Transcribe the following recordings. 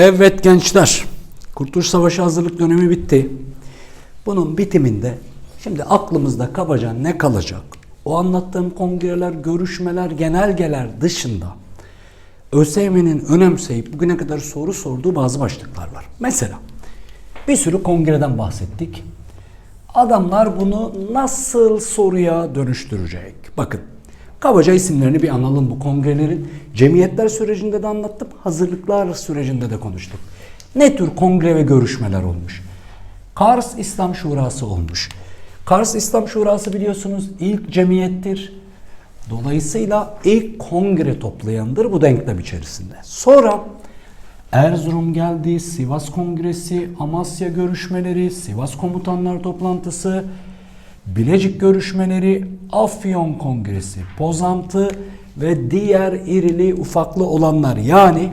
Evet gençler, Kurtuluş Savaşı hazırlık dönemi bitti. Bunun bitiminde şimdi aklımızda kabaca ne kalacak? O anlattığım kongreler, görüşmeler, genelgeler dışında ÖSYM'nin önemseyip bugüne kadar soru sorduğu bazı başlıklar var. Mesela bir sürü kongreden bahsettik. Adamlar bunu nasıl soruya dönüştürecek? Bakın kabaca isimlerini bir analım bu kongrelerin. Cemiyetler sürecinde de anlattım, hazırlıklar sürecinde de konuştuk. Ne tür kongre ve görüşmeler olmuş? Kars İslam Şurası olmuş. Kars İslam Şurası biliyorsunuz ilk cemiyettir. Dolayısıyla ilk kongre toplayandır bu denklem içerisinde. Sonra Erzurum geldi, Sivas Kongresi, Amasya görüşmeleri, Sivas Komutanlar Toplantısı, Bilecik görüşmeleri, Afyon Kongresi, Pozantı ve diğer irili ufaklı olanlar yani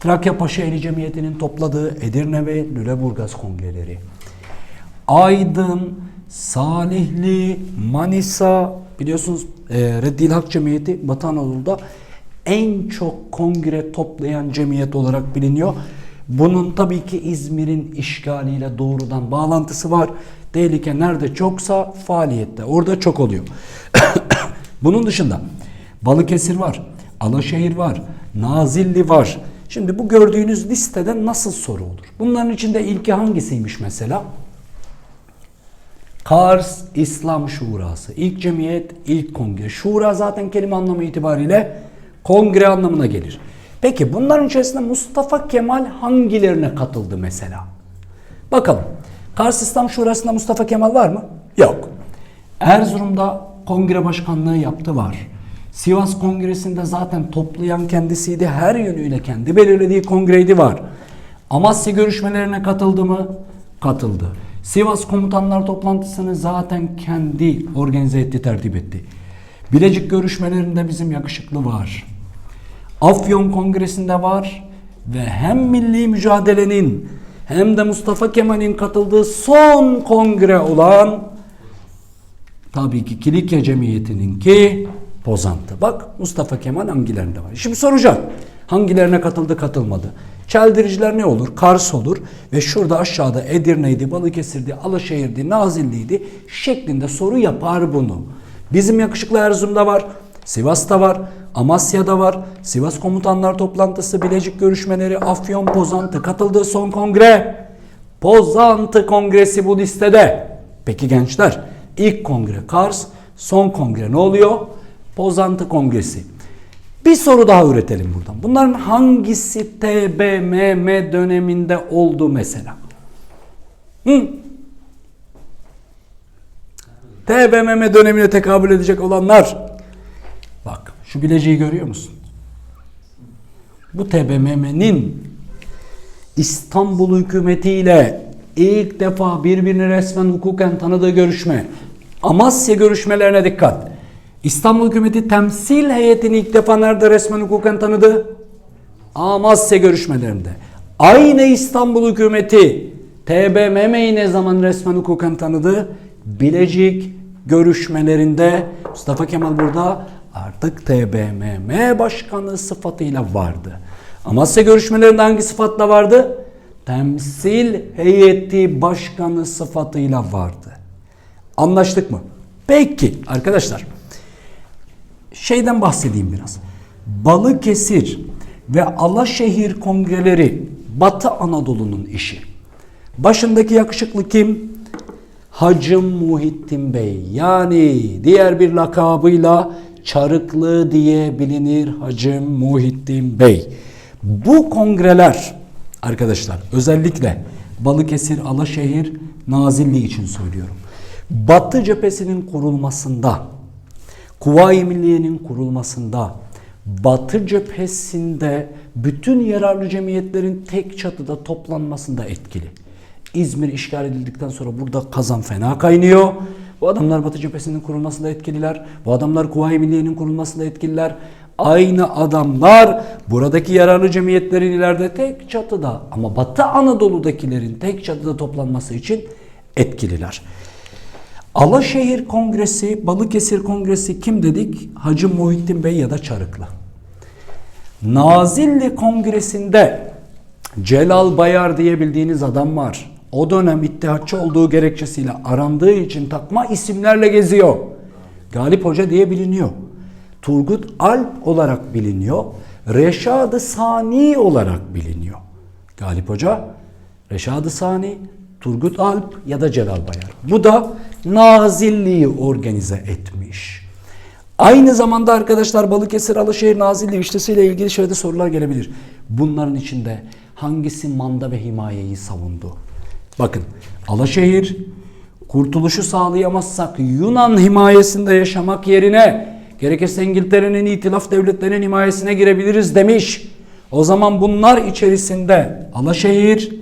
Trakya Paşaeli Cemiyeti'nin topladığı Edirne ve Lüleburgaz kongreleri. Aydın, Salihli, Manisa biliyorsunuz e, Reddil Hak Cemiyeti Batı Anadolu'da en çok kongre toplayan cemiyet olarak biliniyor. Bunun tabii ki İzmir'in işgaliyle doğrudan bağlantısı var. Tehlike nerede çoksa faaliyette. Orada çok oluyor. Bunun dışında Balıkesir var, Alaşehir var, Nazilli var. Şimdi bu gördüğünüz listede nasıl soru olur? Bunların içinde ilki hangisiymiş mesela? Kars İslam Şurası. İlk cemiyet, ilk kongre. Şura zaten kelime anlamı itibariyle kongre anlamına gelir. Peki bunların içerisinde Mustafa Kemal hangilerine katıldı mesela? Bakalım. Kars İslam Şurası'nda Mustafa Kemal var mı? Yok. Erzurum'da kongre başkanlığı yaptı var. Sivas Kongresi'nde zaten toplayan kendisiydi. Her yönüyle kendi belirlediği kongreydi var. Amasya görüşmelerine katıldı mı? Katıldı. Sivas Komutanlar Toplantısını zaten kendi organize etti, tertip etti. Bilecik görüşmelerinde bizim yakışıklı var. Afyon Kongresi'nde var ve hem milli mücadelenin hem de Mustafa Kemal'in katıldığı son kongre olan tabii ki Kilikya Cemiyeti'nin ki Pozantı. Bak Mustafa Kemal hangilerinde var. Şimdi soracağım. Hangilerine katıldı katılmadı. Çeldiriciler ne olur? Kars olur. Ve şurada aşağıda Edirne'ydi, Balıkesir'di, Alaşehir'di, Nazilli'ydi şeklinde soru yapar bunu. Bizim yakışıklı Erzurum'da var. Sivas'ta var. Amasya'da var. Sivas Komutanlar Toplantısı, Bilecik görüşmeleri, Afyon, Pozantı katıldığı son kongre. Pozantı Kongresi bu listede. Peki gençler ilk kongre Kars, son kongre ne oluyor? Pozantı Kongresi. Bir soru daha üretelim buradan. Bunların hangisi TBMM döneminde oldu mesela? Hı? TBMM dönemine tekabül edecek olanlar. Bak şu bileceği görüyor musun? Bu TBMM'nin İstanbul hükümetiyle ilk defa birbirini resmen hukuken tanıdığı görüşme. Amasya görüşmelerine dikkat. İstanbul hükümeti temsil heyetini ilk defa nerede resmen hukuken tanıdı? Amasya görüşmelerinde. Aynı İstanbul hükümeti TBMM'yi ne zaman resmen hukuken tanıdı? Bilecik görüşmelerinde Mustafa Kemal burada artık TBMM başkanı sıfatıyla vardı. Amasya görüşmelerinde hangi sıfatla vardı? Temsil heyeti başkanı sıfatıyla vardı. Anlaştık mı? Peki arkadaşlar şeyden bahsedeyim biraz. Balıkesir ve Alaşehir kongreleri Batı Anadolu'nun işi. Başındaki yakışıklı kim? Hacım Muhittin Bey. Yani diğer bir lakabıyla Çarıklı diye bilinir Hacım Muhittin Bey. Bu kongreler arkadaşlar özellikle Balıkesir, Alaşehir, Nazilli için söylüyorum. Batı cephesinin kurulmasında Kuvayi Milliye'nin kurulmasında, Batı cephesinde bütün yararlı cemiyetlerin tek çatıda toplanmasında etkili. İzmir işgal edildikten sonra burada kazan fena kaynıyor. Bu adamlar Batı cephesinin kurulmasında etkililer. Bu adamlar Kuvayi Milliye'nin kurulmasında etkililer. Aynı adamlar buradaki yararlı cemiyetlerin ileride tek çatıda ama Batı Anadolu'dakilerin tek çatıda toplanması için etkililer. Alaşehir Kongresi, Balıkesir Kongresi kim dedik? Hacı Muhittin Bey ya da Çarıklı. Nazilli Kongresi'nde Celal Bayar diye bildiğiniz adam var. O dönem ittihatçı olduğu gerekçesiyle arandığı için takma isimlerle geziyor. Galip Hoca diye biliniyor. Turgut Alp olarak biliniyor. Reşad-ı Sani olarak biliniyor. Galip Hoca, Reşad-ı Sani, Turgut Alp ya da Celal Bayar. Bu da Nazilliği organize etmiş. Aynı zamanda arkadaşlar Balıkesir Alaşehir Nazilli üçlüsüyle ilgili şöyle de sorular gelebilir. Bunların içinde hangisi manda ve himayeyi savundu? Bakın Alaşehir kurtuluşu sağlayamazsak Yunan himayesinde yaşamak yerine gerekirse İngiltere'nin itilaf devletlerinin himayesine girebiliriz demiş. O zaman bunlar içerisinde Alaşehir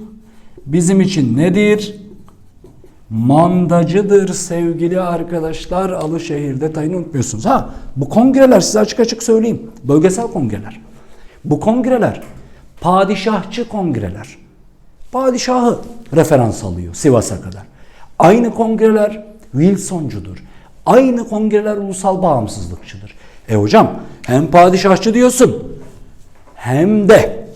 bizim için nedir? mandacıdır sevgili arkadaşlar Alışehir detayını unutmuyorsunuz. Ha bu kongreler size açık açık söyleyeyim. Bölgesel kongreler. Bu kongreler padişahçı kongreler. Padişahı referans alıyor Sivas'a kadar. Aynı kongreler Wilsoncudur. Aynı kongreler ulusal bağımsızlıkçıdır. E hocam hem padişahçı diyorsun hem de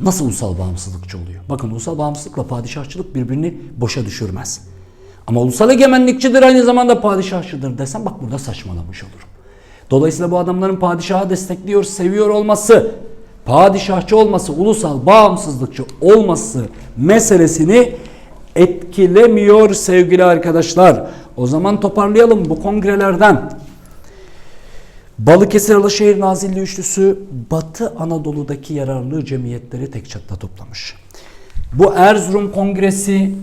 Nasıl ulusal bağımsızlıkçı oluyor? Bakın ulusal bağımsızlıkla padişahçılık birbirini boşa düşürmez. Ama ulusal egemenlikçidir aynı zamanda padişahçıdır desem bak burada saçmalamış olurum. Dolayısıyla bu adamların padişahı destekliyor, seviyor olması, padişahçı olması, ulusal bağımsızlıkçı olması meselesini etkilemiyor sevgili arkadaşlar. O zaman toparlayalım bu kongrelerden. Balıkesir Alaşehir Nazilli Üçlüsü Batı Anadolu'daki yararlı cemiyetleri tek çatıda toplamış. Bu Erzurum Kongresi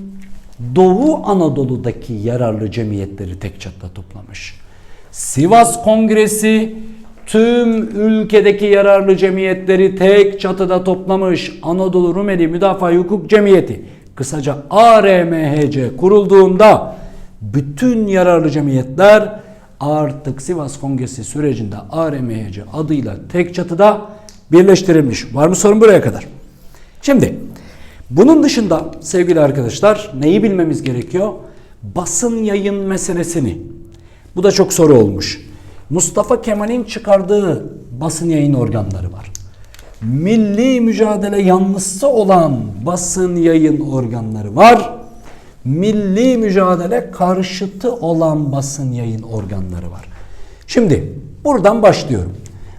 Doğu Anadolu'daki yararlı cemiyetleri tek çatıda toplamış. Sivas Kongresi tüm ülkedeki yararlı cemiyetleri tek çatıda toplamış. Anadolu Rumeli Müdafaa Hukuk Cemiyeti kısaca ARMHC kurulduğunda bütün yararlı cemiyetler artık Sivas Kongresi sürecinde ARMHC adıyla tek çatıda birleştirilmiş. Var mı sorun buraya kadar? Şimdi bunun dışında sevgili arkadaşlar neyi bilmemiz gerekiyor? Basın yayın meselesini. Bu da çok soru olmuş. Mustafa Kemal'in çıkardığı basın yayın organları var. Milli mücadele yanlısı olan basın yayın organları var milli mücadele karşıtı olan basın yayın organları var. Şimdi buradan başlıyorum.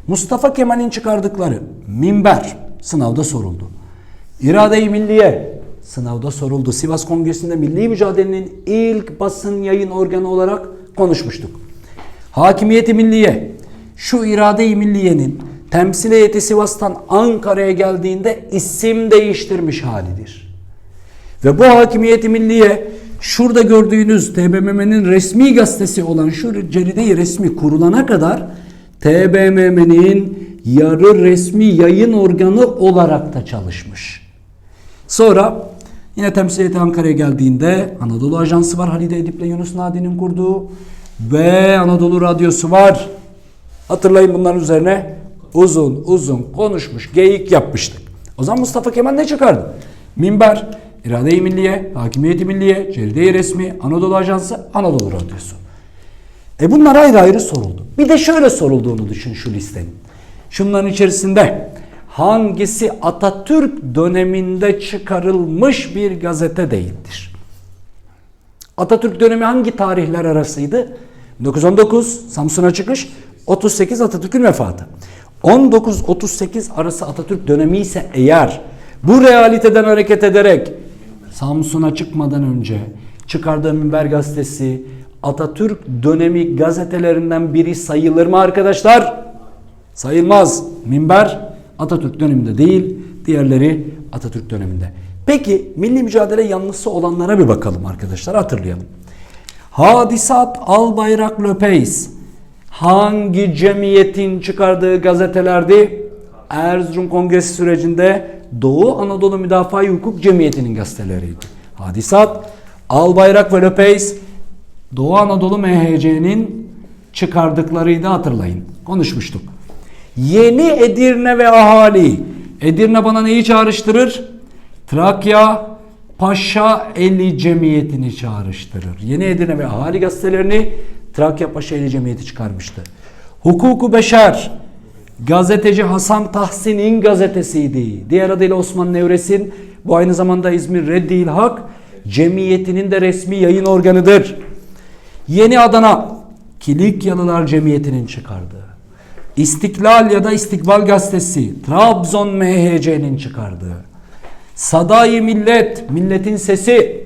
Mustafa Kemal'in çıkardıkları minber sınavda soruldu. İrade-i Milliye sınavda soruldu. Sivas Kongresi'nde milli mücadelenin ilk basın yayın organı olarak konuşmuştuk. Hakimiyeti Milliye şu irade-i milliyenin temsil heyeti Sivas'tan Ankara'ya geldiğinde isim değiştirmiş halidir. Ve bu hakimiyeti milliye şurada gördüğünüz TBMM'nin resmi gazetesi olan şu ceride resmi kurulana kadar TBMM'nin yarı resmi yayın organı olarak da çalışmış. Sonra yine temsiliyeti Ankara'ya geldiğinde Anadolu Ajansı var Halide Edip'le Yunus Nadi'nin kurduğu ve Anadolu Radyosu var. Hatırlayın bunların üzerine uzun uzun konuşmuş, geyik yapmıştık. O zaman Mustafa Kemal ne çıkardı? Minber, İrade-i Milliye, Hakimiyeti Milliye, Ceride-i Resmi, Anadolu Ajansı, Anadolu Radyosu. E bunlar ayrı ayrı soruldu. Bir de şöyle sorulduğunu düşün şu listenin. Şunların içerisinde hangisi Atatürk döneminde çıkarılmış bir gazete değildir? Atatürk dönemi hangi tarihler arasıydı? 1919 Samsun'a çıkış, 38 Atatürk'ün vefatı. 19-38 arası Atatürk dönemi ise eğer bu realiteden hareket ederek Samsun'a çıkmadan önce çıkardığı Minber gazetesi Atatürk dönemi gazetelerinden biri sayılır mı arkadaşlar? Sayılmaz. Minber Atatürk döneminde değil, diğerleri Atatürk döneminde. Peki milli mücadele yanlısı olanlara bir bakalım arkadaşlar hatırlayalım. Hadisat Albayrak Löpeys hangi cemiyetin çıkardığı gazetelerdi? Erzurum Kongresi sürecinde Doğu Anadolu Müdafaa Hukuk Cemiyeti'nin gazeteleriydi. Hadisat, Albayrak ve Löpeys Doğu Anadolu MHC'nin çıkardıklarıydı hatırlayın. Konuşmuştuk. Yeni Edirne ve ahali. Edirne bana neyi çağrıştırır? Trakya Paşa Eli Cemiyeti'ni çağrıştırır. Yeni Edirne ve ahali gazetelerini Trakya Paşa Eli Cemiyeti çıkarmıştı. Hukuku Beşer Gazeteci Hasan Tahsin'in gazetesiydi. Diğer adıyla Osman Nevres'in bu aynı zamanda İzmir Reddil Hak Cemiyeti'nin de resmi yayın organıdır. Yeni Adana Kilikyalılar Cemiyeti'nin çıkardığı. İstiklal ya da İstikbal Gazetesi Trabzon MHC'nin çıkardığı. Sadayı Millet, Milletin Sesi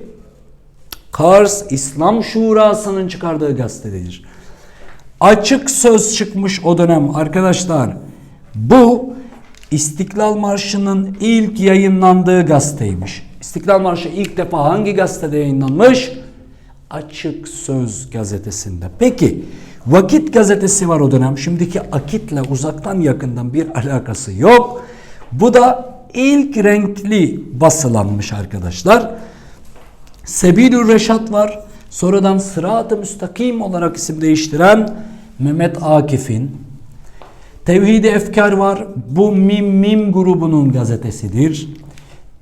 Kars İslam Şurası'nın çıkardığı gazetedir. Açık söz çıkmış o dönem arkadaşlar. Bu İstiklal Marşı'nın ilk yayınlandığı gazeteymiş. İstiklal Marşı ilk defa hangi gazetede yayınlanmış? Açık Söz gazetesinde. Peki Vakit gazetesi var o dönem. Şimdiki Akit'le uzaktan yakından bir alakası yok. Bu da ilk renkli basılanmış arkadaşlar. Sebilül Reşat var. Sonradan Sırat-ı Müstakim olarak isim değiştiren Mehmet Akif'in. Tevhid-i Efkar var. Bu Mim Mim grubunun gazetesidir.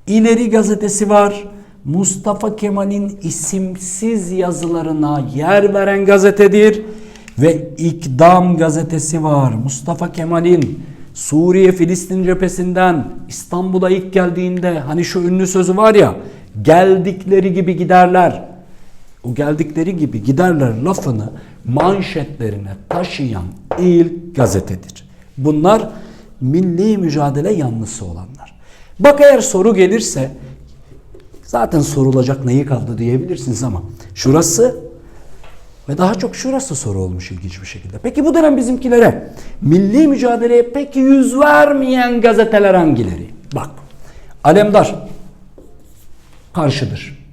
İleri gazetesi var. Mustafa Kemal'in isimsiz yazılarına yer veren gazetedir. Ve İkdam gazetesi var. Mustafa Kemal'in Suriye Filistin cephesinden İstanbul'a ilk geldiğinde hani şu ünlü sözü var ya geldikleri gibi giderler. O geldikleri gibi giderler lafını manşetlerine taşıyan ilk gazetedir. Bunlar milli mücadele yanlısı olanlar. Bak eğer soru gelirse zaten sorulacak neyi kaldı diyebilirsiniz ama şurası ve daha çok şurası soru olmuş ilginç bir şekilde. Peki bu dönem bizimkilere milli mücadeleye pek yüz vermeyen gazeteler hangileri? Bak Alemdar karşıdır.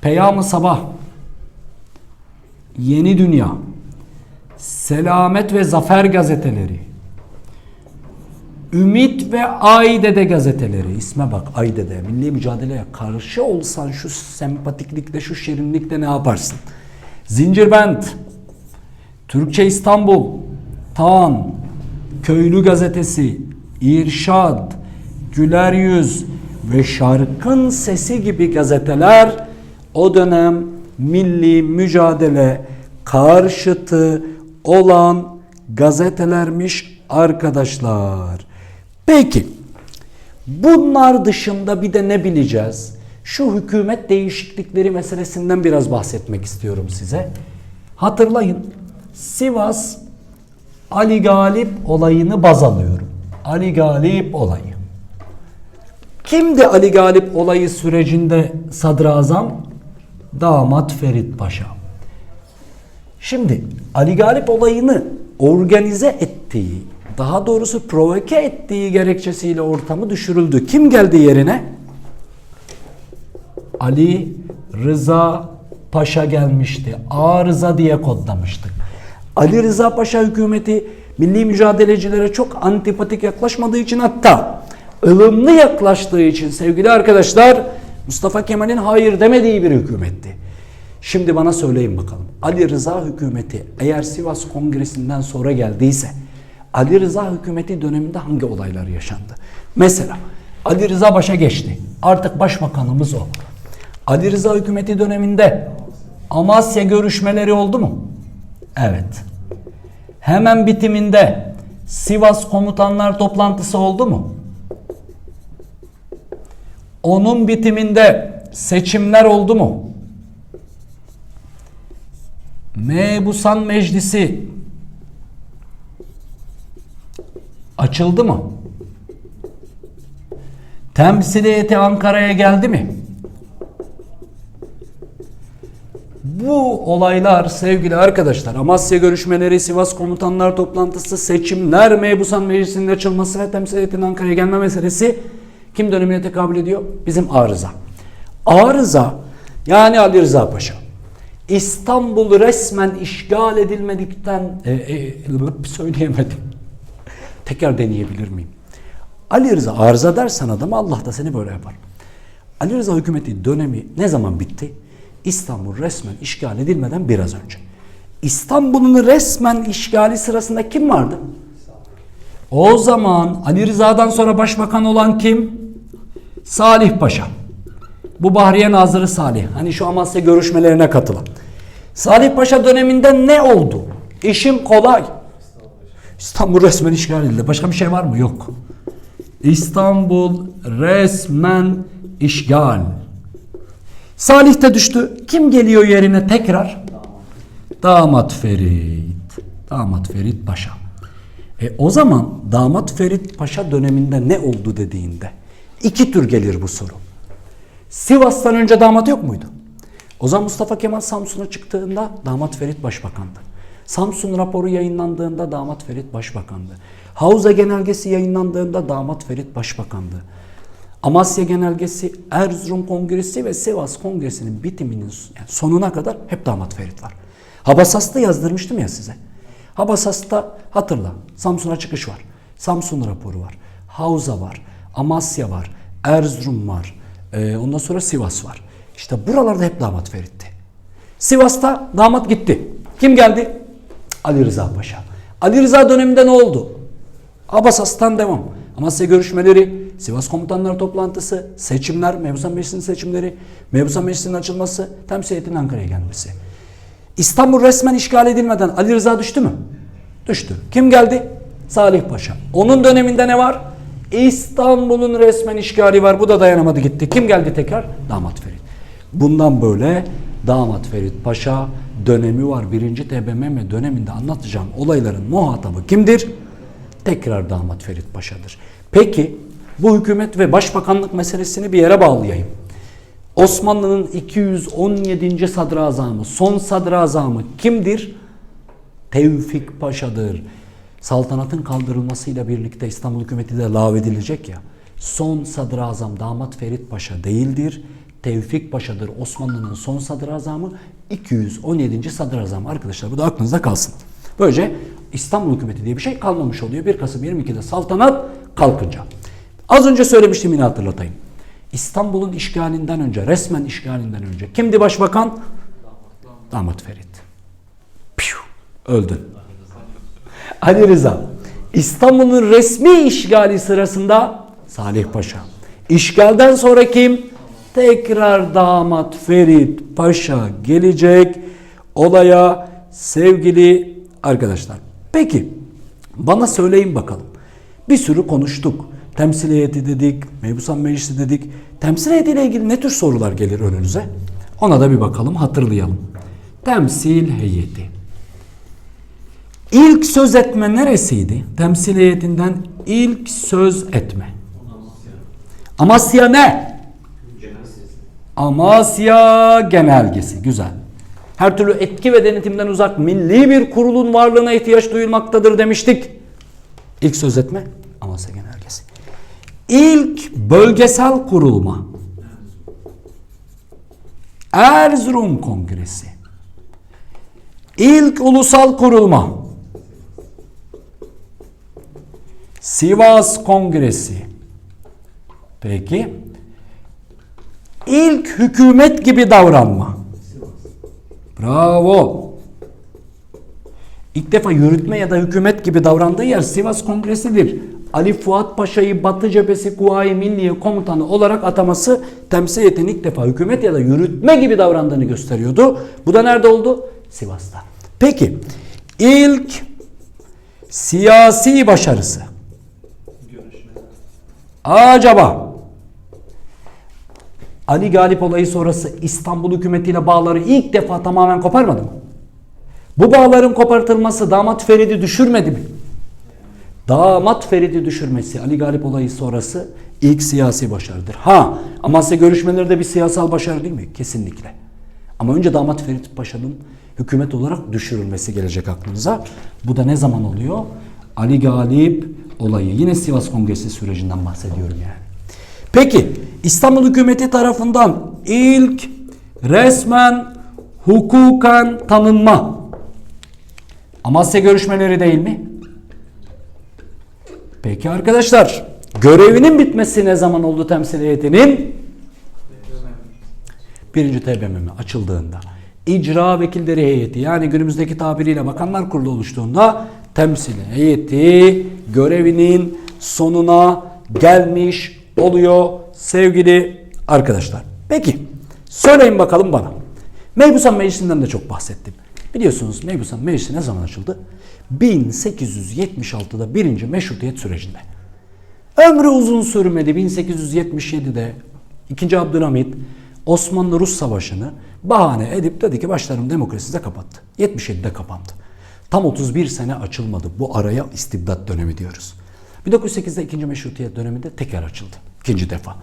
Peyam-ı Sabah Yeni Dünya Selamet ve Zafer gazeteleri Ümit ve Aydede gazeteleri isme bak Aydede milli mücadeleye karşı olsan şu sempatiklikle şu şirinlikle ne yaparsın? Zincirbent Türkçe İstanbul Tan Köylü Gazetesi İrşad Güler Yüz ve Şarkın Sesi gibi gazeteler o dönem milli mücadele karşıtı olan gazetelermiş arkadaşlar. Peki bunlar dışında bir de ne bileceğiz? Şu hükümet değişiklikleri meselesinden biraz bahsetmek istiyorum size. Hatırlayın Sivas Ali Galip olayını baz alıyorum. Ali Galip olayı. Kimdi Ali Galip olayı sürecinde sadrazam? Damat Ferit Paşa. Şimdi Ali Galip olayını organize ettiği, daha doğrusu provoke ettiği gerekçesiyle ortamı düşürüldü. Kim geldi yerine? Ali Rıza Paşa gelmişti. A Rıza diye kodlamıştık. Ali Rıza Paşa hükümeti milli mücadelecilere çok antipatik yaklaşmadığı için hatta ılımlı yaklaştığı için sevgili arkadaşlar Mustafa Kemal'in hayır demediği bir hükümetti. Şimdi bana söyleyin bakalım. Ali Rıza hükümeti eğer Sivas Kongresi'nden sonra geldiyse Ali Rıza hükümeti döneminde hangi olaylar yaşandı? Mesela Ali Rıza başa geçti. Artık başbakanımız o. Ali Rıza hükümeti döneminde Amasya görüşmeleri oldu mu? Evet. Hemen bitiminde Sivas komutanlar toplantısı oldu mu? Onun bitiminde seçimler oldu mu? Mebusan Meclisi açıldı mı? Temsil heyeti Ankara'ya geldi mi? Bu olaylar sevgili arkadaşlar Amasya görüşmeleri, Sivas komutanlar toplantısı, seçimler, Mebusan Meclisi'nin açılması ve temsil heyetinin Ankara'ya gelme meselesi kim dönemine tekabül ediyor? Bizim Arıza. Arıza yani Ali Rıza Paşa. İstanbul resmen işgal edilmedikten e, e, söyleyemedim. Tekrar deneyebilir miyim? Ali Rıza arıza dersen adam Allah da seni böyle yapar. Ali Rıza hükümeti dönemi ne zaman bitti? İstanbul resmen işgal edilmeden biraz önce. İstanbul'un resmen işgali sırasında kim vardı? O zaman Ali Rıza'dan sonra başbakan olan kim? Salih Paşa. Bu Bahriye Nazırı Salih. Hani şu Amasya görüşmelerine katılan. Salih Paşa döneminde ne oldu? İşim kolay. İstanbul resmen işgal edildi. Başka bir şey var mı? Yok. İstanbul resmen işgal. Salih de düştü. Kim geliyor yerine tekrar? Damat Ferit. Damat Ferit Paşa. E o zaman Damat Ferit Paşa döneminde ne oldu dediğinde iki tür gelir bu soru. Sivas'tan önce damat yok muydu? O zaman Mustafa Kemal Samsun'a çıktığında damat Ferit başbakandı. Samsun raporu yayınlandığında damat Ferit başbakandı. Havza genelgesi yayınlandığında damat Ferit başbakandı. Amasya genelgesi, Erzurum kongresi ve Sivas kongresinin bitiminin sonuna kadar hep damat Ferit var. Habasas'ta yazdırmıştım ya size. Habasas'ta hatırla Samsun'a çıkış var. Samsun raporu var. Havza var. Amasya var. Erzurum var. Ee, ondan sonra Sivas var. İşte buralarda hep damat Ferit'ti. Sivas'ta damat gitti. Kim geldi? Ali Rıza Paşa. Ali Rıza döneminde ne oldu? Abasas'tan devam. Amasya görüşmeleri, Sivas komutanları toplantısı, seçimler, Mebusan Meclisi'nin seçimleri, Mebusan Meclisi'nin açılması, temsiliyetin Ankara'ya gelmesi. İstanbul resmen işgal edilmeden Ali Rıza düştü mü? Düştü. Kim geldi? Salih Paşa. Onun döneminde ne var? İstanbul'un resmen işgali var. Bu da dayanamadı gitti. Kim geldi tekrar? Damat Ferit. Bundan böyle Damat Ferit Paşa dönemi var. Birinci TBMM döneminde anlatacağım olayların muhatabı kimdir? Tekrar Damat Ferit Paşa'dır. Peki bu hükümet ve başbakanlık meselesini bir yere bağlayayım. Osmanlı'nın 217. sadrazamı, son sadrazamı kimdir? Tevfik Paşa'dır. Saltanatın kaldırılmasıyla birlikte İstanbul hükümeti de lağvedilecek ya. Son sadrazam damat Ferit Paşa değildir. Tevfik Paşa'dır Osmanlı'nın son sadrazamı. 217. sadrazam arkadaşlar bu da aklınızda kalsın. Böylece İstanbul hükümeti diye bir şey kalmamış oluyor. 1 Kasım 22'de saltanat kalkınca. Az önce söylemiştim yine hatırlatayım. İstanbul'un işgalinden önce, resmen işgalinden önce kimdi başbakan? Damat Ferit. Piu, öldün. Ali Rıza. İstanbul'un resmi işgali sırasında Salih Paşa. İşgalden sonra kim? Tekrar damat Ferit Paşa gelecek olaya sevgili arkadaşlar. Peki bana söyleyin bakalım. Bir sürü konuştuk. Temsil heyeti dedik, mebusan meclisi dedik. Temsil heyetiyle ilgili ne tür sorular gelir önünüze? Ona da bir bakalım, hatırlayalım. Temsil heyeti. İlk söz etme neresiydi? Temsil heyetinden ilk söz etme. Amasya ne? Amasya genelgesi. Güzel. Her türlü etki ve denetimden uzak milli bir kurulun varlığına ihtiyaç duyulmaktadır demiştik. İlk söz etme Amasya genelgesi. İlk bölgesel kurulma Erzurum Kongresi. İlk ulusal kurulma Sivas Kongresi. Peki. İlk hükümet gibi davranma. Bravo. İlk defa yürütme ya da hükümet gibi davrandığı yer Sivas Kongresi'dir. Ali Fuat Paşa'yı Batı Cephesi Kuvayi Milliye Komutanı olarak ataması temsiliyetin ilk defa hükümet ya da yürütme gibi davrandığını gösteriyordu. Bu da nerede oldu? Sivas'ta. Peki ilk siyasi başarısı. Acaba Ali Galip olayı sonrası İstanbul hükümetiyle bağları ilk defa tamamen koparmadı mı? Bu bağların kopartılması damat Ferid'i düşürmedi mi? Damat Ferid'i düşürmesi Ali Galip olayı sonrası ilk siyasi başarıdır. Ha Amasya görüşmeleri de bir siyasal başarı değil mi? Kesinlikle. Ama önce damat Ferit Paşa'nın hükümet olarak düşürülmesi gelecek aklınıza. Bu da ne zaman oluyor? Ali Galip olayı. Yine Sivas Kongresi sürecinden bahsediyorum yani. Peki İstanbul hükümeti tarafından ilk resmen hukuken tanınma Amasya görüşmeleri değil mi? Peki arkadaşlar görevinin bitmesi ne zaman oldu temsil heyetinin? Birinci TBMM açıldığında icra vekilleri heyeti yani günümüzdeki tabiriyle bakanlar kurulu oluştuğunda temsil heyeti görevinin sonuna gelmiş oluyor sevgili arkadaşlar. Peki söyleyin bakalım bana. Meybusan Meclisi'nden de çok bahsettim. Biliyorsunuz Meybusan Meclisi ne zaman açıldı? 1876'da birinci meşrutiyet sürecinde. Ömrü uzun sürmedi. 1877'de 2. Abdülhamit Osmanlı-Rus Savaşı'nı bahane edip dedi ki başlarım demokrasize kapattı. 77'de kapandı. Tam 31 sene açılmadı. Bu araya istibdat dönemi diyoruz. 1908'de 2. Meşrutiyet döneminde tekrar açıldı. ikinci defa.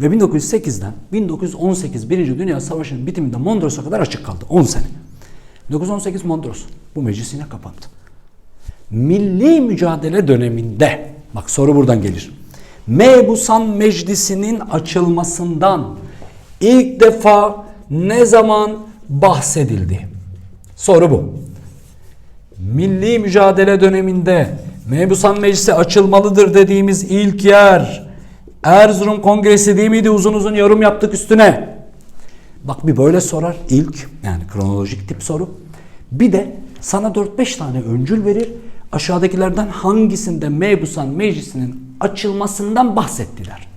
Ve 1908'den 1918 Birinci Dünya Savaşı'nın bitiminde Mondros'a kadar açık kaldı. 10 sene. 1918 Mondros bu meclis yine kapandı. Milli mücadele döneminde bak soru buradan gelir. Mebusan Meclisi'nin açılmasından ilk defa ne zaman bahsedildi? Soru bu. Milli mücadele döneminde Mebusan Meclisi açılmalıdır dediğimiz ilk yer Erzurum Kongresi değil miydi? Uzun uzun yorum yaptık üstüne. Bak bir böyle sorar ilk yani kronolojik tip soru. Bir de sana 4-5 tane öncül verir. Aşağıdakilerden hangisinde Mebusan Meclisi'nin açılmasından bahsettiler?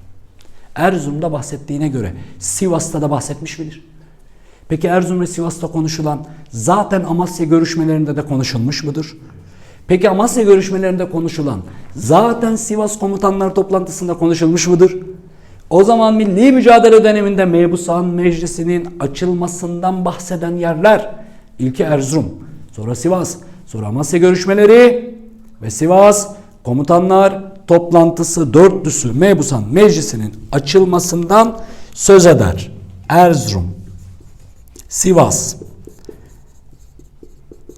Erzurum'da bahsettiğine göre Sivas'ta da bahsetmiş midir? Peki Erzurum ve Sivas'ta konuşulan zaten Amasya görüşmelerinde de konuşulmuş mudur? Peki Amasya görüşmelerinde konuşulan zaten Sivas komutanlar toplantısında konuşulmuş mudur? O zaman milli mücadele döneminde Mebusan Meclisi'nin açılmasından bahseden yerler ilki Erzurum, sonra Sivas, sonra Amasya görüşmeleri ve Sivas komutanlar toplantısı dörtlüsü Mebusan Meclisi'nin açılmasından söz eder. Erzurum, Sivas,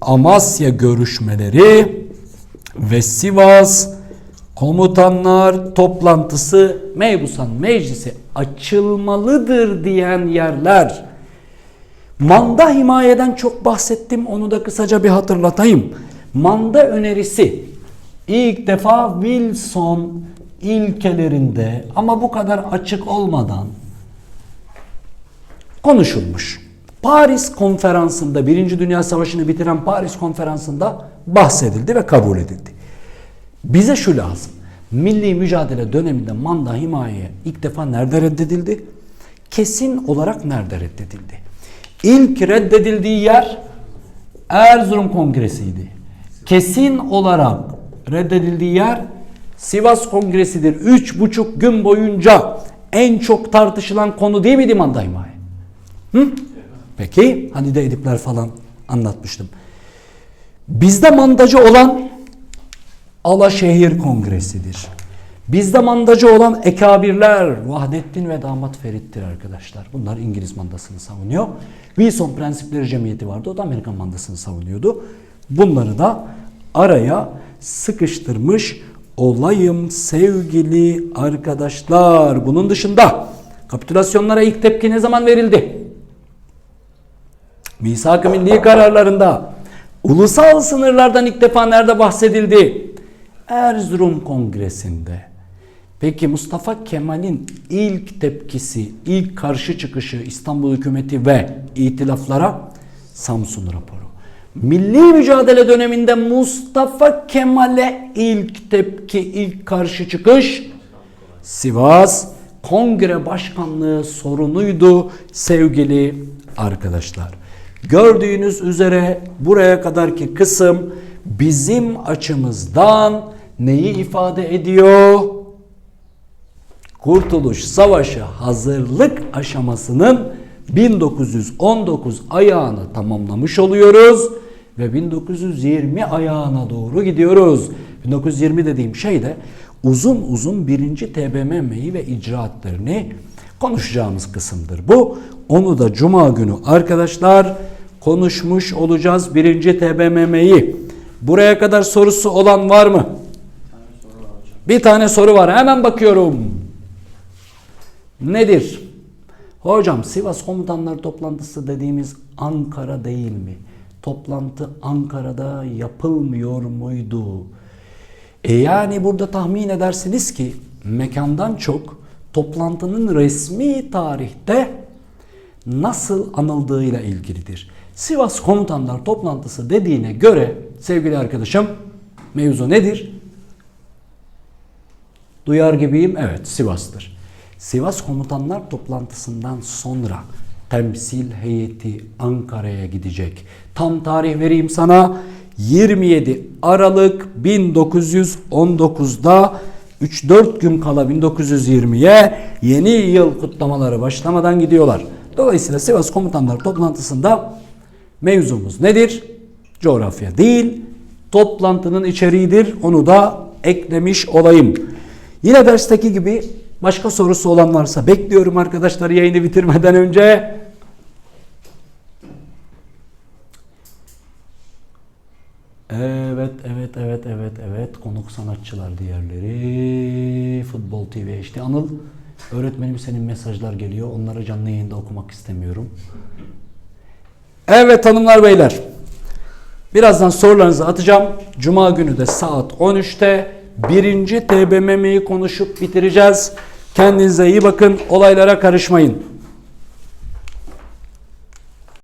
Amasya görüşmeleri ve Sivas komutanlar toplantısı Mebusan Meclisi açılmalıdır diyen yerler. Manda himayeden çok bahsettim onu da kısaca bir hatırlatayım. Manda önerisi ilk defa Wilson ilkelerinde ama bu kadar açık olmadan konuşulmuş. Paris konferansında Birinci Dünya Savaşı'nı bitiren Paris konferansında bahsedildi ve kabul edildi. Bize şu lazım. Milli mücadele döneminde manda himaye ilk defa nerede reddedildi? Kesin olarak nerede reddedildi? İlk reddedildiği yer Erzurum Kongresi'ydi. Kesin olarak reddedildiği yer Sivas Kongresi'dir. Üç buçuk gün boyunca en çok tartışılan konu değil miydi manda? Hı? Peki hani de edipler falan anlatmıştım. Bizde mandacı olan Alaşehir Kongresi'dir. Bizde mandacı olan ekabirler Vahdettin ve Damat Ferit'tir arkadaşlar. Bunlar İngiliz mandasını savunuyor. Wilson Prensipleri Cemiyeti vardı. O da Amerikan mandasını savunuyordu. Bunları da araya sıkıştırmış olayım sevgili arkadaşlar. Bunun dışında kapitülasyonlara ilk tepki ne zaman verildi? Misak-ı Milli kararlarında ulusal sınırlardan ilk defa nerede bahsedildi? Erzurum Kongresi'nde. Peki Mustafa Kemal'in ilk tepkisi, ilk karşı çıkışı İstanbul hükümeti ve itilaflara Samsun raporu. Milli mücadele döneminde Mustafa Kemal'e ilk tepki, ilk karşı çıkış Sivas Kongre Başkanlığı sorunuydu sevgili arkadaşlar. Gördüğünüz üzere buraya kadarki kısım bizim açımızdan neyi ifade ediyor? Kurtuluş Savaşı hazırlık aşamasının 1919 ayağını tamamlamış oluyoruz ve 1920 ayağına doğru gidiyoruz. 1920 dediğim şey de uzun uzun birinci TBMM'yi ve icraatlarını konuşacağımız kısımdır. Bu onu da cuma günü arkadaşlar konuşmuş olacağız birinci TBMM'yi. Buraya kadar sorusu olan var mı? Bir tane soru var. Hemen bakıyorum. Nedir? Hocam Sivas Komutanlar Toplantısı dediğimiz Ankara değil mi? Toplantı Ankara'da yapılmıyor muydu? E yani burada tahmin edersiniz ki mekandan çok toplantının resmi tarihte nasıl anıldığıyla ilgilidir. Sivas Komutanlar Toplantısı dediğine göre sevgili arkadaşım mevzu nedir? Duyar gibiyim. Evet Sivas'tır. Sivas Komutanlar Toplantısından sonra temsil heyeti Ankara'ya gidecek. Tam tarih vereyim sana. 27 Aralık 1919'da 3-4 gün kala 1920'ye yeni yıl kutlamaları başlamadan gidiyorlar. Dolayısıyla Sivas Komutanlar toplantısında mevzumuz nedir? Coğrafya değil, toplantının içeriğidir. Onu da eklemiş olayım. Yine dersteki gibi başka sorusu olan varsa bekliyorum arkadaşlar yayını bitirmeden önce. Evet, evet, evet, evet, evet. Konuk sanatçılar diğerleri. Futbol TV işte. Anıl, öğretmenim senin mesajlar geliyor. Onları canlı yayında okumak istemiyorum. Evet hanımlar beyler. Birazdan sorularınızı atacağım. Cuma günü de saat 13'te birinci TBMM'yi konuşup bitireceğiz. Kendinize iyi bakın. Olaylara karışmayın.